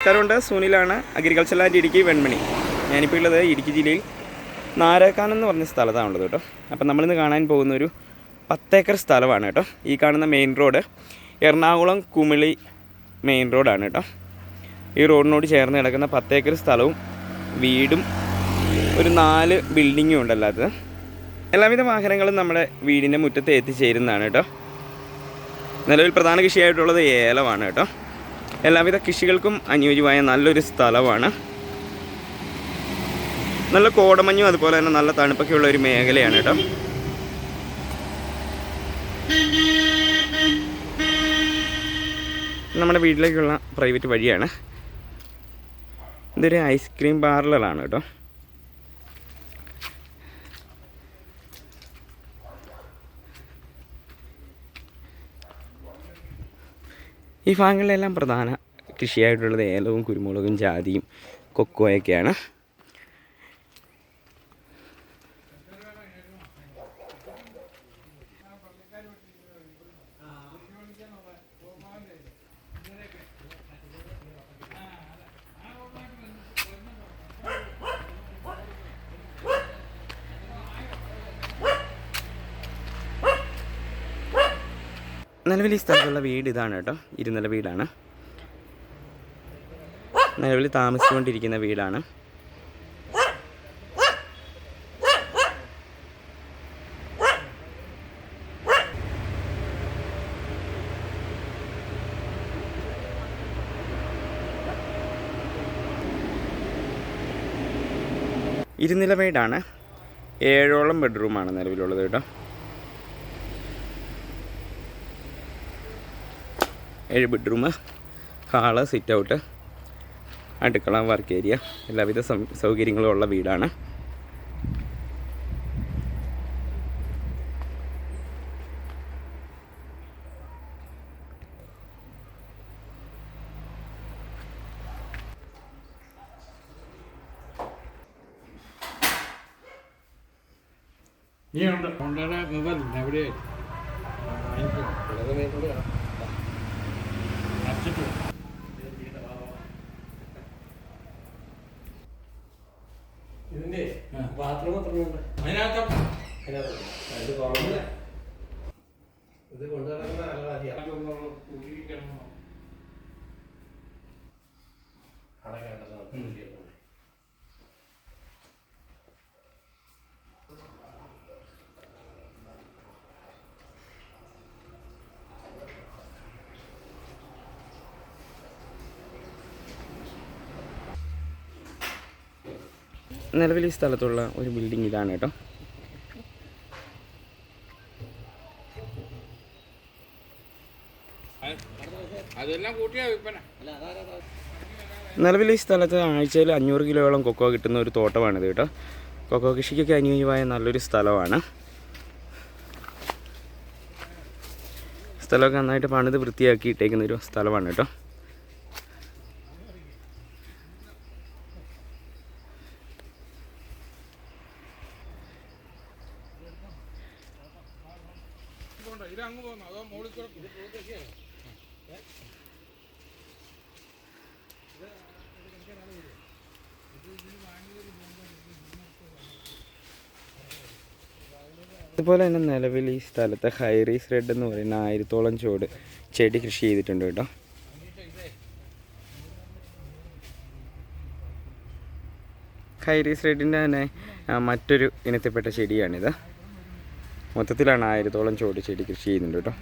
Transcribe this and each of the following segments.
നമസ്കാരമുണ്ട്. സുനിലാണ് agriculture land Idukki Venmani. ഞാനിപ്പോൾ ഉള്ളത് ഇടുക്കി ജില്ലയിൽ നാരക്കാൻ എന്ന് പറഞ്ഞ സ്ഥലത്താണുള്ളത് കേട്ടോ. അപ്പം നമ്മളിന്ന് കാണാൻ പോകുന്ന ഒരു പത്തേക്കർ സ്ഥലമാണ് കേട്ടോ. ഈ കാണുന്ന main road Ernakulam Kumily main റോഡാണ് കേട്ടോ. ഈ റോഡിനോട് ചേർന്ന് കിടക്കുന്ന പത്തേക്കർ സ്ഥലവും വീടും ഒരു നാല് ബിൽഡിങ്ങും ഉണ്ടല്ലാത്തത് എല്ലാവിധ വാഹനങ്ങളും നമ്മുടെ വീടിന്റെ മുറ്റത്ത് എത്തിച്ചേരുന്നതാണ് കേട്ടോ. നിലവിൽ പ്രധാന കൃഷിയായിട്ടുള്ളത് ഏലമാണ് കേട്ടോ. എല്ലാവിധ കൃഷികൾക്കും അനുയോജ്യമായ നല്ലൊരു സ്ഥലമാണ്. നല്ല കോടമഞ്ഞും അതുപോലെ തന്നെ നല്ല തണുപ്പൊക്കെ ഉള്ള ഒരു മേഖലയാണ് കേട്ടോ. നമ്മുടെ വീട്ടിലേക്കുള്ള പ്രൈവറ്റ് വഴിയാണ്. ഇതൊരു ഐസ്ക്രീം പാർലറാണ് കേട്ടോ. ഈ ഭാഗങ്ങളിലെല്ലാം പ്രധാന കൃഷിയായിട്ടുള്ളത് ഏലവും കുരുമുളകും ജാതിയും കൊക്കോയൊക്കെയാണ് നിലവിൽ ഈ സ്ഥലത്തുള്ള വീട് ഇതാണ് കേട്ടോ. ഇരുനില വീടാണ്. നിലവിൽ താമസിച്ചുകൊണ്ടിരിക്കുന്ന വീടാണ്. ഇരുനില വീടാണ്. ഏഴോളം ബെഡ്റൂമാണ് നിലവിലുള്ളത് കേട്ടോ. ഏഴ് ബെഡ്റൂം ഹാൾ സിറ്റ് ഔട്ട് അടുക്കള വർക്ക് ഏരിയ എല്ലാവിധ സൗകര്യങ്ങളും ഉള്ള വീടാണ്. നീ ഉണ്ട്. കൊണ്ടുവരാൻ മൊബൈൽ എവിടെ? ഇത് കൊണ്ടുനടക്കുന്ന നല്ല കാര്യമാണ് നിലവിൽ ഈ സ്ഥലത്തുള്ള ഒരു ബിൽഡിംഗ് ഇതാണ് കേട്ടോ. നിലവിൽ ഈ സ്ഥലത്ത് ആഴ്ചയിൽ അഞ്ഞൂറ് കിലോയോളം കൊക്കോ കിട്ടുന്ന ഒരു തോട്ടമാണിത് കേട്ടോ. കൊക്കോ കൃഷിക്കൊക്കെ അനുയോജ്യമായ നല്ലൊരു സ്ഥലമാണ്. സ്ഥലമൊക്കെ നന്നായിട്ട് പണിത് വൃത്തിയാക്കി ഇട്ടേക്കുന്ന ഒരു സ്ഥലമാണ് കേട്ടോ. ഇത് അങ്ങ് പോകുന്നു അതോ മോളിൽ കൂടെ അതുപോലെ തന്നെ നിലവിൽ ഈ സ്ഥലത്ത് ഹൈറീസ് റെഡ് എന്ന് പറയുന്ന ആയിരത്തോളം ചുവട് ചെടി കൃഷി ചെയ്തിട്ടുണ്ട് കേട്ടോ. ഹൈറീസ് റെഡിന്റെ തന്നെ മറ്റൊരു ഇനത്തിൽപ്പെട്ട ചെടിയാണിത്. മൊത്തത്തിലാണ് ആയിരത്തോളം ചുവട് ചെടി കൃഷി ചെയ്യുന്നുണ്ട് കേട്ടോ.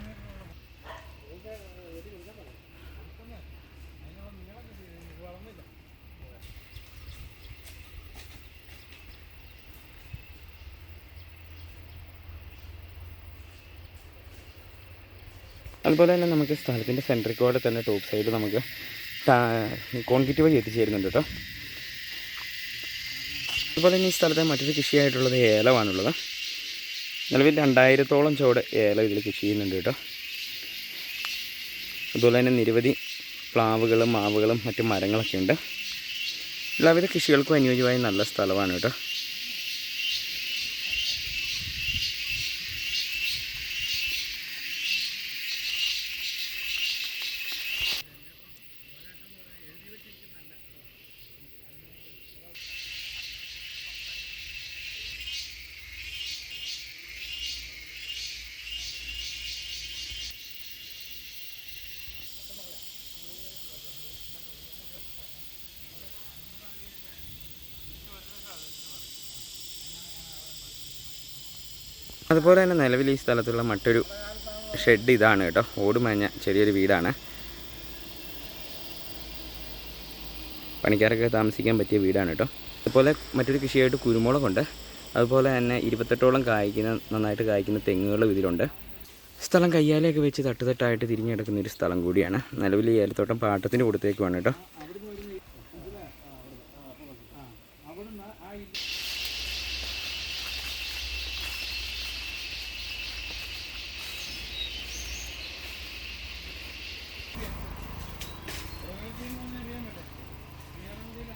അതുപോലെ തന്നെ നമുക്ക് സ്ഥലത്തിന്റെ സെൻട്രിൽ കൂടെ തന്നെ ടോപ്പ് സൈഡ് നമുക്ക് കോൺക്രീറ്റ് വഴി എത്തിച്ചേരുന്നുണ്ട് കേട്ടോ. അതുപോലെ തന്നെ ഈ സ്ഥലത്തെ മറ്റൊരു കൃഷിയായിട്ടുള്ളത് ഏലമാണുള്ളത് നിലവിൽ രണ്ടായിരത്തോളം ചോട് ഏലം ഇതിൽ കൃഷി ചെയ്യുന്നുണ്ട് കേട്ടോ. അതുപോലെ തന്നെ നിരവധി പ്ലാവുകളും മാവുകളും മറ്റു മരങ്ങളൊക്കെ ഉണ്ട്. എല്ലാവിധ കൃഷികൾക്കും അനുയോജ്യമായ നല്ല സ്ഥലമാണ് കേട്ടോ. അതുപോലെ തന്നെ നിലവിൽ ഈ സ്ഥലത്തുള്ള മറ്റൊരു ഷെഡ് ഇതാണ് കേട്ടോ. ഓട് മഞ്ഞ ചെറിയൊരു വീടാണ്. പണിക്കാരൊക്കെ താമസിക്കാൻ പറ്റിയ വീടാണ് കേട്ടോ. അതുപോലെ മറ്റൊരു കൃഷിയായിട്ട് കുരുമുളകുണ്ട്. അതുപോലെ തന്നെ ഇരുപത്തെട്ടോളം കായ്ക്കുന്ന നന്നായിട്ട് കായ്ക്കുന്ന തെങ്ങുകളും ഇതിലുണ്ട്. സ്ഥലം കയ്യാലയൊക്കെ വെച്ച് തട്ടുതട്ടായിട്ട് തിരിഞ്ഞെടുക്കുന്ന ഒരു സ്ഥലം കൂടിയാണ്. നിലവിൽ ഈ ഏലത്തോട്ടം പാട്ടത്തിന് കൊടുത്തേക്കുവാണ് കേട്ടോ.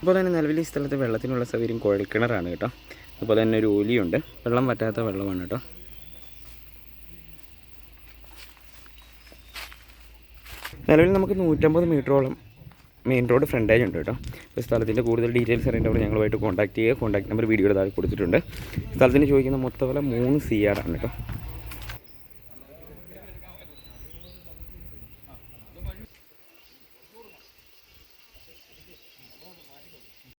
അതുപോലെ തന്നെ നിലവിൽ ഈ സ്ഥലത്ത് വെള്ളത്തിനുള്ള സൗകര്യം കുഴൽക്കിണറാണ് കേട്ടോ. അതുപോലെ തന്നെ ഒരു ഓലിയുണ്ട് വെള്ളം പറ്റാത്ത വെള്ളമാണ് കേട്ടോ. നിലവിൽ നമുക്ക് നൂറ്റമ്പത് മീറ്ററോളം മെയിൻ റോഡ് ഫ്രണ്ടേജ് ഉണ്ട് കേട്ടോ. അപ്പോൾ സ്ഥലത്തിന്റെ കൂടുതൽ ഡീറ്റെയിൽസ് അറിയേണ്ടവർ ഞങ്ങളുമായിട്ട് കോൺടാക്ട് ചെയ്യുക. കോൺടാക്ട് നമ്പർ വീഡിയോയുടെ താഴെ കൊടുത്തിട്ടുണ്ട്. സ്ഥലത്തിന് ചോദിക്കുന്ന മൊത്തം വില മൂന്ന് സി ആർ ആണ് കേട്ടോ.